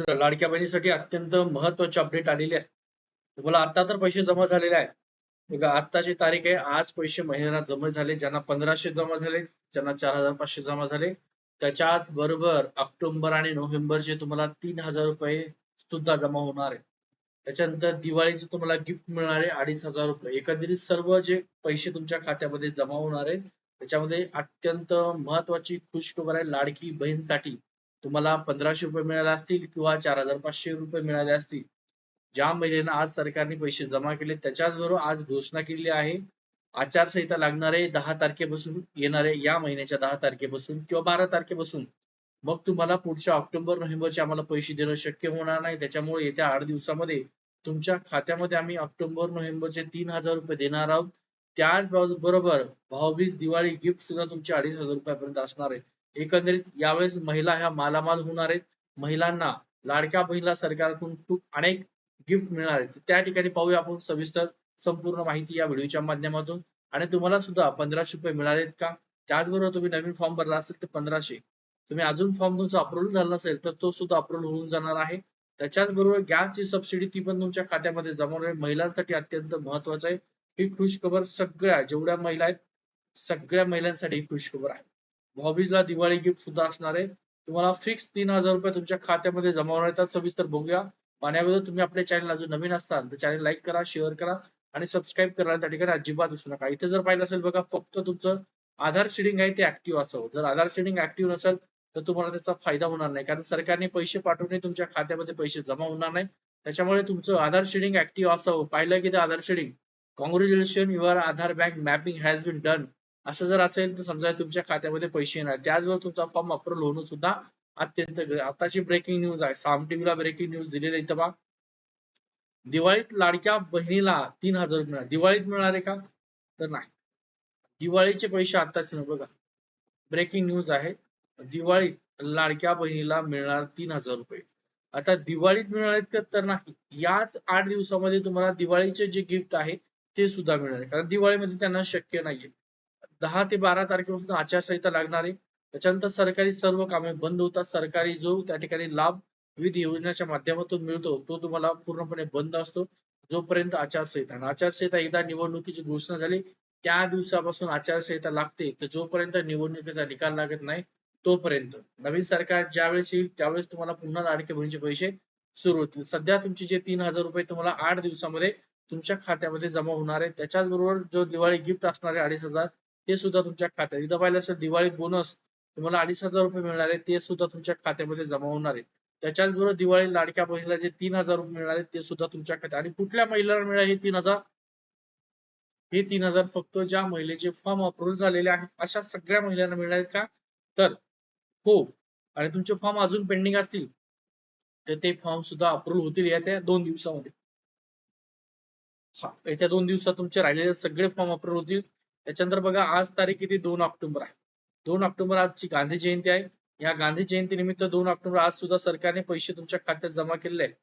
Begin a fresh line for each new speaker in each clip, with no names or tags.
लाडक्या बहिणीसाठी अत्यंत महत्वाची अपडेट आलेली आहे. तुम्हाला आता तर पैसे जमा झालेले आहेत. बघा आत्ताची तारीख आहे. आज पैसे महिन्याला जमा झाले ज्यांना पंधराशे जमा झाले ज्यांना चार हजार पाचशे जमा झाले त्याच्याच बरोबर ऑक्टोबर आणि नोव्हेंबरचे तुम्हाला तीन हजार रुपये सुद्धा जमा होणार आहे. त्याच्यानंतर दिवाळीचे तुम्हाला गिफ्ट मिळणार आहे अडीच हजार रुपये. एकंदरीत सर्व जे पैसे तुमच्या खात्यामध्ये जमा होणार आहे त्याच्यामध्ये अत्यंत महत्वाची खुशखबर आहे लाडकी बहीणसाठी. तुम्हाला पंधराशे रुपये मिळाले असतील किंवा चार हजार पाचशे रुपये मिळाले असतील. ज्या महिलेनं आज सरकारने पैसे जमा केले त्याच्याच बरोबर आज घोषणा केलेली आहे आचारसंहिता लागणारे दहा तारखेपासून येणारे या महिन्याच्या दहा तारखेपासून किंवा बारा तारखेपासून. मग तुम्हाला पुढच्या ऑक्टोबर नोव्हेंबरचे आम्हाला पैसे देणं शक्य होणार नाही. त्याच्यामुळे येत्या आठ दिवसामध्ये तुमच्या खात्यामध्ये आम्ही ऑक्टोबर नोव्हेंबरचे तीन हजार रुपये देणार आहोत. त्याच बरोबर भाऊबीज दिवाळी गिफ्ट सुद्धा तुमचे अडीच हजार रुपयापर्यंत असणार आहे. एकंदरीत यावेळेस महिला ह्या मालामाल होणार आहेत. महिलांना लाडक्या बहिणीला सरकारकडून खूप अनेक गिफ्ट मिळणार आहेत. त्या ठिकाणी पाहूया आपण सविस्तर संपूर्ण माहिती या व्हिडिओच्या माध्यमातून. आणि तुम्हाला सुद्धा पंधराशे रुपये मिळालेत का? त्याचबरोबर तुम्ही नवीन फॉर्म भरला असेल तर पंधराशे. तुम्ही अजून फॉर्म तुमचा अप्रूव्ह झाला नसेल तर तो सुद्धा अप्रुव्हल होऊन जाणार आहे. त्याच्याच बरोबर गॅसची सबसिडी ती पण तुमच्या खात्यामध्ये जमा होणार महिलांसाठी अत्यंत महत्वाचं आहे. ही खुशखबर सगळ्या जेवढ्या महिला आहेत सगळ्या महिलांसाठी ही खबर आहे. भाऊबीजला दिवाळी गिफ्ट सुद्धा असणार आहे. तुम्हाला फिक्स तीन हजार रुपये तुमच्या खात्यामध्ये जमा होणार येतात सविस्तर बघूया. पाण्याबद्दल तुम्ही आपल्या चॅनल अजून नवीन असाल तर चॅनल लाईक करा शेअर करा आणि सबस्क्राईब करा. त्या ठिकाणी अजिबात विसरू नका. इथे जर पाहिलं असेल बघा फक्त तुमचं आधार शेडिंग आहे ते ऍक्टिव्ह असावं जर आधार शेडिंग ऍक्टिव्ह नसेल तर तुम्हाला त्याचा फायदा होणार नाही. कारण सरकारने पैसे पाठवणे तुमच्या खात्यामध्ये पैसे जमा होणार नाही. त्याच्यामुळे तुमचं आधार शेडिंग ऍक्टिव्ह असावं पाहिलं की ते Aadhaar seeding congratulation your Aadhaar bank mapping has been done असं जर असेल तर समजा तुमच्या खात्यामध्ये पैसे येणार त्याचबरोबर तुमचा फॉर्म अप्रूव्ह होणं सुद्धा अत्यंत आताची ब्रेकिंग न्यूज आहे. साम टीव्हीला ब्रेकिंग न्यूज दिलेली आहे इथं बा दिवाळीत लाडक्या बहिणीला तीन हजार रुपये मिळाले. दिवाळीत आहे का? तर नाही. दिवाळीचे पैसे आताच न बघा. ब्रेकिंग न्यूज आहे. दिवाळीत लाडक्या बहिणीला मिळणार तीन हजार रुपये. आता दिवाळीत मिळाले तर नाही. याच आठ दिवसामध्ये तुम्हाला दिवाळीचे जे गिफ्ट आहे ते सुद्धा मिळणार कारण दिवाळीमध्ये त्यांना शक्य नाहीये. दहा ते बारा तारखेपासून आचारसंहिता लागणार आहे. त्याच्यानंतर सरकारी सर्व कामे बंद होतात. सरकारी जो त्या ठिकाणी लाभ विविध योजनाच्या माध्यमातून मिळतो तो तुम्हाला पूर्णपणे बंद असतो. जोपर्यंत आचारसंहिता आणि आचारसंहिता एकदा निवडणुकीची घोषणा झाली त्या दिवसापासून आचारसंहिता लागते. तर जोपर्यंत निवडणुकीचा निकाल लागत नाही तोपर्यंत. नवीन सरकार ज्यावेळेस येईल त्यावेळेस तुम्हाला पुन्हा लाडके बहिणीचे पैसे सुरू होतील. सध्या तुमचे जे तीन हजार रुपये तुम्हाला आठ दिवसामध्ये तुमच्या खात्यामध्ये जमा होणार आहे त्याच्याच बरोबर जो दिवाळी गिफ्ट असणार आहे अडीच हजार ते सुद्धा तुमच्या खात्यात. इथं पाहिलं असेल दिवाळी बोनस तुम्हाला अडीच हजार रुपये मिळणार आहे ते सुद्धा तुमच्या खात्यामध्ये जमा होणार आहे. त्याच्याच बरोबर दिवाळी लाडक्या बहिणीला जे तीन हजार रुपये मिळणार आहेत ते सुद्धा तुमच्या खात्यात. आणि कुठल्या महिलांना मिळाले हे तीन हजार? हे तीन हजार फक्त ज्या महिलेचे फॉर्म अप्रूव्ह झालेले आहेत अशा सगळ्या महिलांना मिळणार का? तर हो. आणि तुमचे फॉर्म अजून पेंडिंग असतील तर ते फॉर्म सुद्धा अप्रूव्ह होतील येत्या दोन दिवसामध्ये. हा येत्या दोन दिवसात तुमचे राहिलेले सगळे फॉर्म अप्रूव्ह होतील. त्याच्यानंतर बघा आज तारीख किती? दोन ऑक्टोबर आहे. दोन ऑक्टोबर आजची गांधी जयंती आहे. या गांधी जयंती निमित्त दोन ऑक्टोबर आज सुद्धा सरकारने पैसे तुमच्या खात्यात जमा केलेले आहेत.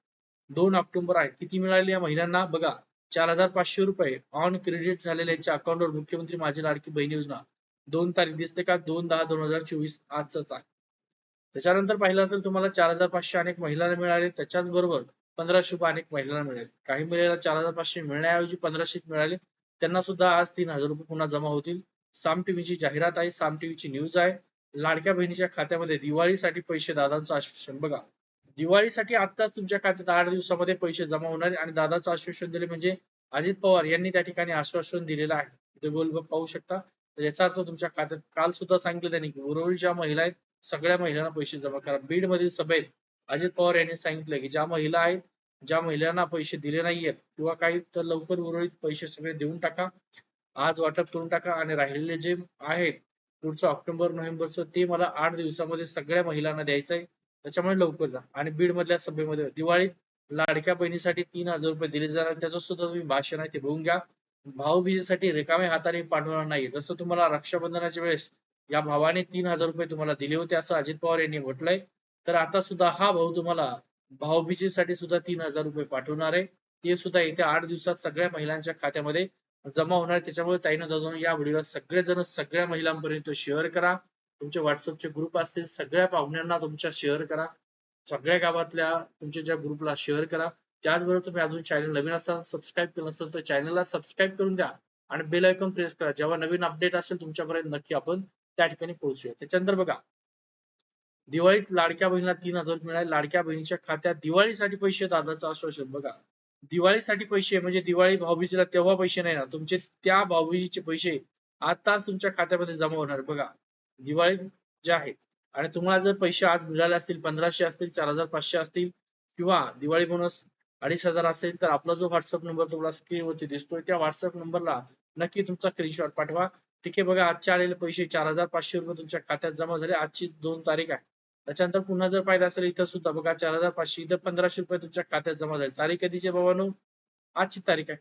दोन ऑक्टोबर आहे. किती मिळाले या महिलांना? बघा चार हजार पाचशे रुपये ऑन क्रेडिट झालेले यांच्या अकाउंटवर मुख्यमंत्री माझी लाडकी बहीण योजना. दोन तारीख दिसते का? दोन दहा दोन हजार चोवीस आजच आहे. त्याच्यानंतर पाहिलं असेल तुम्हाला चार हजार पाचशे अनेक महिलांना मिळाले. त्याच्याच बरोबर पंधराशे रुपये अनेक महिलांना मिळाले. काही महिलेला चार हजार पाचशे मिळण्याऐवजी पंधराशे मिळाले. त्यांना सुद्धा आज तीन हजार रुपये पुन्हा जमा होतील. साम टीव्हीची जाहिरात आहे साम टीव्हीची न्यूज आहे. लाडक्या बहिणीच्या खात्यामध्ये दिवाळीसाठी पैसे दादांचं आश्वासन बघा. दिवाळीसाठी आताच तुमच्या खात्यात आठ दिवसामध्ये पैसे जमा होणार आणि दादाचं आश्वासन दिले म्हणजे अजित पवार यांनी त्या ठिकाणी आश्वासन दिलेलं आहे. ते गोल पाहू शकता. याचा अर्थ तुमच्या खात्यात काल सुद्धा सांगितलं त्यांनी की उर्वरित ज्या महिला आहेत सगळ्या महिलांना पैसे जमा करा. बीड मधील सभेत अजित पवार यांनी सांगितलं की ज्या महिला आहेत ज्या महिलांना पैसे दिले नाहीयेत किंवा काही तर लवकर उरळीत पैसे सगळे देऊन टाका. आज वाटप करून टाका आणि राहिलेले जे आहेत पुढचं ऑक्टोबर नोव्हेंबरचं ते मला आठ दिवसामध्ये सगळ्या महिलांना द्यायचं आहे त्याच्यामुळे लवकर जा. आणि बीड मधल्या सभेमध्ये दिवाळीत लाडक्या बहिणीसाठी तीन हजार रुपये दिले जाणार. त्याचं सुद्धा तुम्ही भाषण आहे ते बघून घ्या. भाऊबीजेसाठी रिकामे हाताने पाठवणार नाही जसं तुम्हाला रक्षाबंधनाच्या वेळेस या भावाने तीन हजार रुपये तुम्हाला दिले होते असं अजित पवार यांनी म्हटलंय. तर आता सुद्धा हा भाऊ तुम्हाला भाऊबीजेसाठी सुद्धा तीन हजार रुपये पाठवणार आहे. ते सुद्धा येत्या आठ दिवसात सगळ्या महिलांच्या खात्यामध्ये जमा होणार त्याच्यामुळे ताईनं दादा या व्हिडिओला सगळेजण सगळ्या महिलांपर्यंत शेअर करा. तुमचे व्हॉट्सअपचे ग्रुप असतील सगळ्या पाहुण्यांना तुमच्या शेअर करा. सगळ्या गावातल्या तुमच्या ज्या ग्रुपला शेअर करा. त्याचबरोबर तुम्ही अजून चॅनल नवीन असाल सबस्क्राईब केलं असेल तर चॅनलला सबस्क्राईब करून द्या आणि बेल आयकॉन प्रेस करा. जेव्हा नवीन अपडेट असेल तुमच्यापर्यंत नक्की आपण त्या ठिकाणी पोहोचूया. त्याच्यानंतर बघा दिवाळीत लाडक्या बहिणीला तीन हजार मिळाले. लाडक्या बहिणीच्या खात्यात दिवाळीसाठी पैसे दादाचं आश्वासन बघा. दिवाळीसाठी पैसे म्हणजे दिवाळी भाऊबीजीला तेव्हा पैसे नाही ना तुमचे त्या भाऊबीजीचे पैसे आताच तुमच्या खात्यामध्ये जमा होणार बघा. दिवाळी जे आहे आणि तुम्हाला जर पैसे आज मिळाले असतील पंधराशे असतील चार हजार पाचशे असतील किंवा दिवाळी बोनस अडीच हजार असेल तर आपला जो व्हॉट्सअप नंबर तुम्हाला स्क्रीनवरती दिसतोय त्या व्हॉट्सअप नंबरला नक्की तुमचा स्क्रीनशॉट पाठवा. ठीक आहे बघा आजचे आलेले पैसे चार हजार पाचशे रुपये तुमच्या खात्यात जमा झाले. आजची दोन तारीख आहे. त्याच्यानंतर पुन्हा जर पाहिलं असेल इथं सुद्धा बघा चार हजार पाचशे इथं पंधराशे रुपये तुमच्या खात्यात जमा झाले. तारीख कधीची बाबानू? आजची तारीख आहे.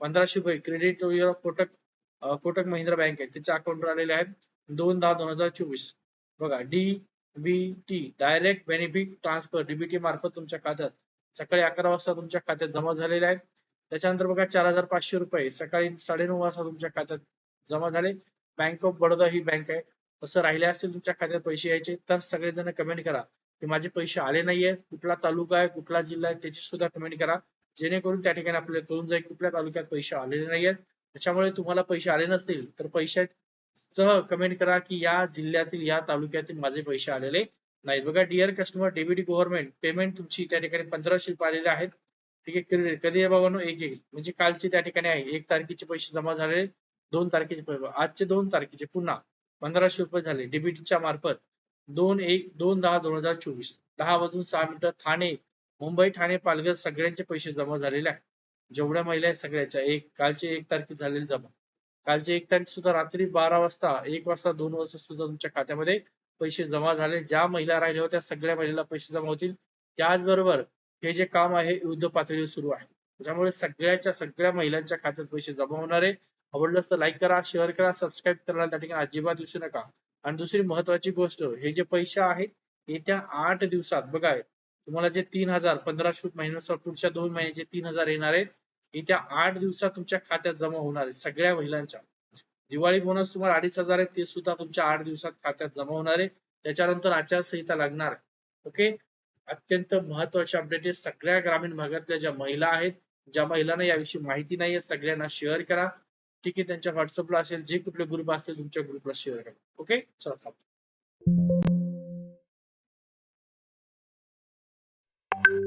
पंधराशे रुपये. क्रेडिट कोटक कोटक महिंद्रा बँक आहे. त्याच्या अकाउंटवर आलेले आहेत दोन दहा दोन हजार चोवीस. बघा D B T direct benefit transfer DBT मार्फत तुमच्या खात्यात. सकाळी अकरा वाजता तुमच्या खात्यात जमा झालेले आहेत. त्याच्यानंतर बघा चार हजार पाचशे रुपये. सकाळी साडेनऊ वाजता तुमच्या खात्यात जमा झाले. बँक ऑफ बडोदा ही बँक आहे. तसं राहिले असतील तुमच्या खात्यात पैसे यायचे तर सगळेजण कमेंट करा. की माझे पैसे आले नाहीये कुठला तालुका आहे कुठला जिल्हा आहे त्याची सुद्धा कमेंट करा. जेणेकरून त्या ठिकाणी आपल्याला कळून जाईल कुठल्या तालुक्यात पैसे आलेले नाहीयेत. त्याच्यामुळे तुम्हाला पैसे आले नसतील तर पैशासह कमेंट करा की या जिल्ह्यातील या तालुक्यातील माझे पैसे आलेले नाहीत. बघा dear customer debit government payment तुमची त्या ठिकाणी पंधराशे रुपये आलेले आहेत. ठीक आहे कधी बाबांनो एक येईल. म्हणजे कालचे त्या ठिकाणी आहे. एक तारखेचे पैसे जमा झाले दोन तारखेचे पैसे. आजचे दोन तारखेचे पुन्हा. पंधराशे रुपये झाले. डीबीटीच्या मार्फत दोन एक दोन दहा दोन हजार चोवीस. दहा वाजून सहा मिनिटं ठाणे मुंबई ठाणे पालघर सगळ्यांचे पैसे जमा झालेले आहेत. जेवढ्या महिला आहेत सगळ्याच्या. एक कालचे एक तारखे झालेले जमा. कालचे एक तारीख सुद्धा रात्री बारा वाजता एक वाजता दोन वाजता सुद्धा तुमच्या खात्यामध्ये पैसे जमा झाले. ज्या महिला राहिल्या होत्या सगळ्या महिलेला पैसे जमा होतील. त्याचबरोबर हे जे काम आहे युद्ध पातळीवर सुरू आहे. त्यामुळे सगळ्याच्या सगळ्या महिलांच्या खात्यात पैसे जमा होणार आहे. आवडलंच तर लाईक करा शेअर करा सबस्क्राईब करायला त्या ठिकाणी अजिबात विसरू नका. आणि दुसरी महत्वाची गोष्ट हे जे पैसे आहेत येत्या आठ दिवसात बघा तुम्हाला जे तीन हजार पंधराशे महिन्यानुसार पुढच्या दोन महिन्याचे तीन हजार येणार आहेत येत्या आठ दिवसात तुमच्या खात्यात जमा होणार आहे सगळ्या महिलांच्या. दिवाळी बोनस तुम्हाला अडीच हजार आहे ते सुद्धा तुमच्या आठ दिवसात खात्यात जमा होणार आहे त्याच्यानंतर आचारसंहिता लागणार. ओके? अत्यंत महत्त्वाचे अपडेट आहे. सगळ्या ग्रामीण भागातल्या ज्या महिला आहेत ज्या महिलांना याविषयी माहिती नाहीये सगळ्यांना शेअर करा. ठीक आहे त्यांच्या व्हॉट्सअपला असेल जे कुठले ग्रुप असतील तुमच्या ग्रुपला शेअर करा ओके चला थांबतो.